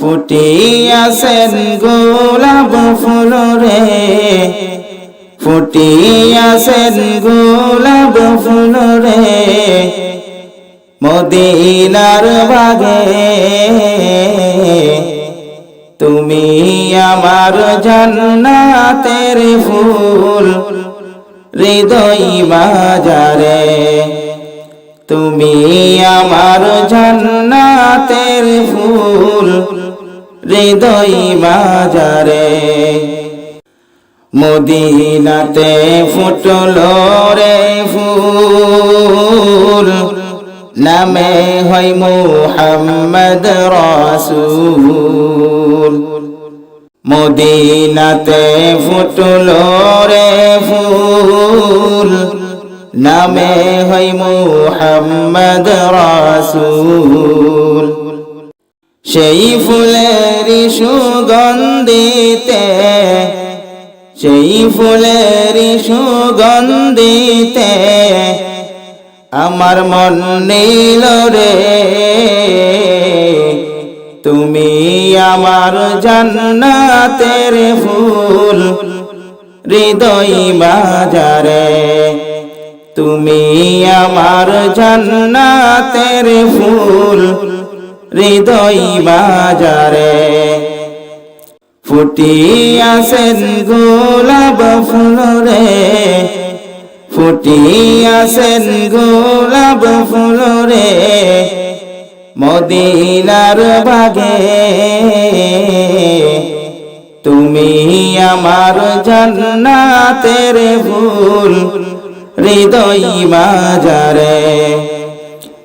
ফুটিয়াছেন গোলাপ ফুল রে ফুটিয়াছেন গোলাপ ফুল রে মদিনার বাগে তুমি আমার জান্নাতের ফুল, হৃদয় বাজারে তুমি আমার জান্নাতের ফুল হৃদয় বাজারে। মদিনাতে ফুটল রে ফুল, নামে হয় মুহাম্মদ রাসূল। মদিনাতে ফুটল রে ফুল, নামে হয় মুহাম্মদ রাসূল। সেই ফুলের সুগন্ধিতে, সেই ফুলের সুগন্ধিতে আমার মন নীল রে। তুমি আমার জান্নাতের ফুল, হৃদয় বাজারে তুমি আমার জান্নাতের ফুল হৃদয় বাজারে। ফুটিয়াছেন গোলাপ ফুল রে ফুটিয়াছেন গোলাপ ফুল রে মদিনার বাগে। তুমি আমার জান্নাতের ফুল হৃদয় বাজারে।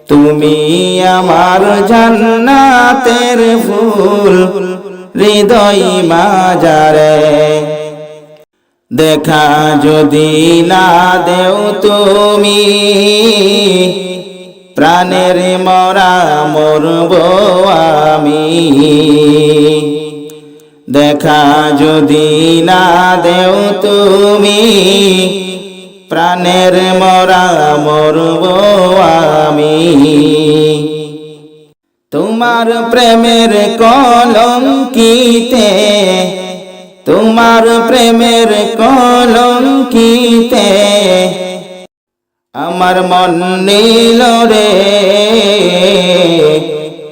তুমি আমার জান্নাতের ফুল, হৃদয় মাজারে। দেখা যদি না দেও তুমি, প্রাণের মরা মরব আমি। দেখা যদি না দেও তুমি প্রাণের মরা মরব আমি। তোমার প্রেমের কলঙ্কিতে, তোমার প্রেমের কলঙ্কিতে আমার মন নীল রে।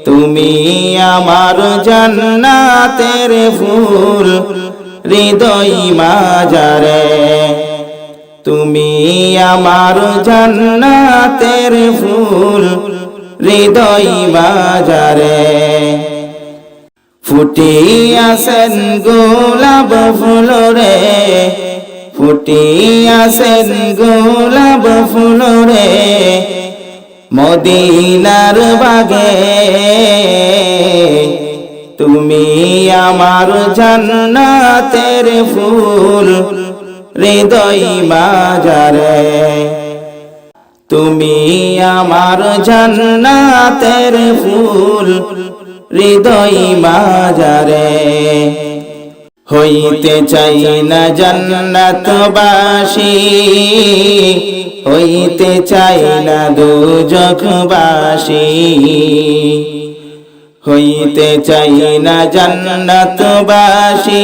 তুমি আমার জান্নাতের ফুল, হৃদয় মাজারে। তুমি আমার জান্নাতের ফুল, হৃদয় বাজারে। ফুটিয়াছেন গোলাপ ফুল রে ফুটিয়াছেন গোলাপ ফুল রে মদিনার বাগে। তুমি আমার জান্নাতের ফুল হৃদয় বাজারে। তুমি আমার জান্নাতের ফুল, হৃদয় বাজারে। হইতে চাই না জান্নাতবাসী, হইতে চাই না দুজখবাসী হইতে চাই না জান্নাতবাসী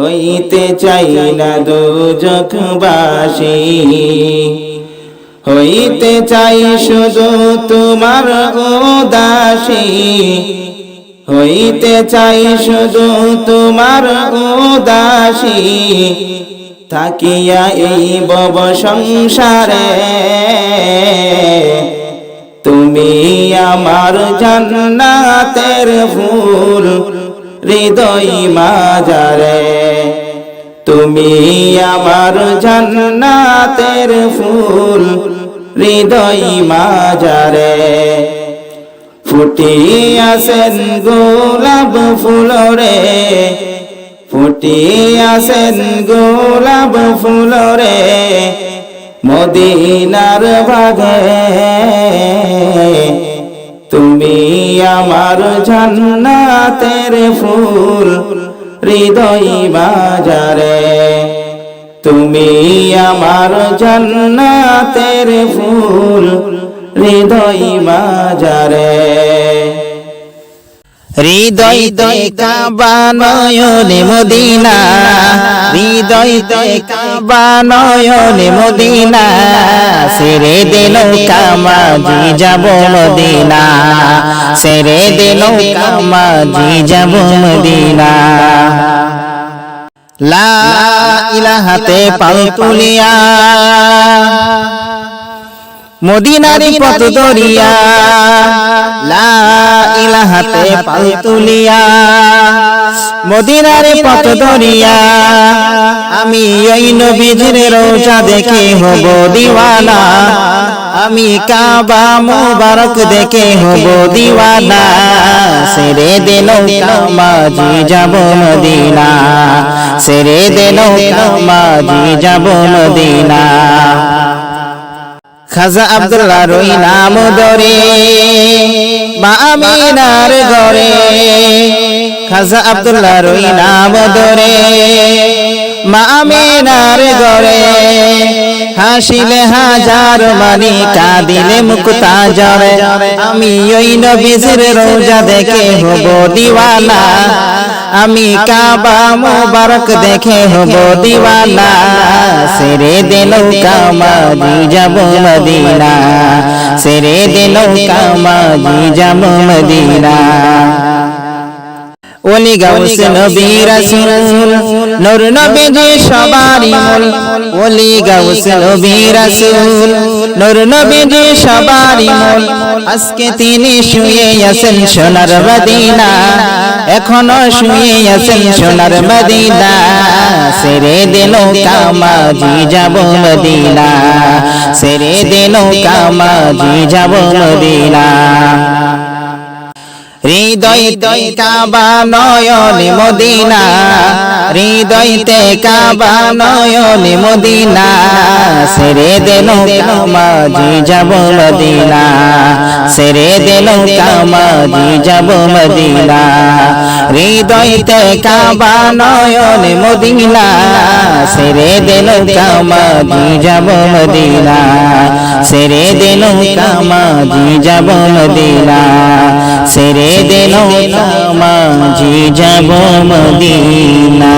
হইতে চাই না দুজখবাসী হইতে চাই শুধু তোমার উদাসী। হইতে চাই শুধু তোমার উদাসী। থাকিয়া এই বব সংসারে তুমি আমার জান্নাতের ফুল, হৃদয় মাজারে। তুমি আমার জান্নাতের ফুল, হৃদয় মাজারে। ফুটিয়াছেন গোলাপ ফুল রে ফুটিয়াছেন গোলাপ ফুল রে মদিনার বাগে তুমি আমার জান্নাতের ফুল হৃদয় বাজারে। তুমি আমার জান্নাতের ফুল, হৃদয় বাজারে। হৃদয়তে কাবা নয়নে মদিনা হৃদয়তে কাবা নয়নে মদিনা সেরে দিল কামাজি, যাব মদিনা। সেরে দিল কামাজি যাব মদিনা লা ইলাহাতে পাল তুলিয়া মদিনারি পথ দরিয়া লা ইলাহাতে পাল তুলিয়া মদিনারি পথ দরিয়া আমি ওই নবীজির রোজা দেখে হব দিওয়ানা আমি কাবা মুবারক দেখে হব দিওয়ানা। সেরে দিল কামাজি যাব মদিনা। সেরে দিল কামাজি যাব মদিনা। খাজা আব্দুল্লাহ রই নাম ধরে মা আমিনার খাজা আব্দুল্লাহ রই নাম ধরে মা আমিনার ঘরে হাসিলে হাজার মানি, কাঁদিলে মুক্তা জরে আমি ওই নবীজির রোজা দেখে হব দিওয়ানা। আমি কাবা মুবারক দেখে হব দিওয়ানা। সেরে দিল কামাজি যাব মদিনা। সেরে দিল কামাজি যাব মদিনা। ওলি গাউস নবী রাসূল নূর নবীজি সবারই মূল। ওলি গাউস নবী রাসূল নূর নবীজি সবারই মূল। আজকে তিনি শুয়ে আছেন সোনার মদিনা। এখনও শুয়ে আছেন সোনার মদিনা। সেরে দিল কামাজি যাব মদিনা। সেরে দিল কামাজি যাব মদিনা। হৃদয়তে কাবা নয়নে মদিনা। হৃদয়তে কাবা নয়নে মদিনা। সেরে দেন কামাজি যাব মদিনা। সেরে দেন কামাজি যাব মদিনা। হৃদয়তে কাবা নয়নে মদিনা। সেরে দেন কামাজি যাব মদিনা। সেরে দেন কামাজি যাব মদিনা। সেরে দিল কামাজি যাব মদিনা।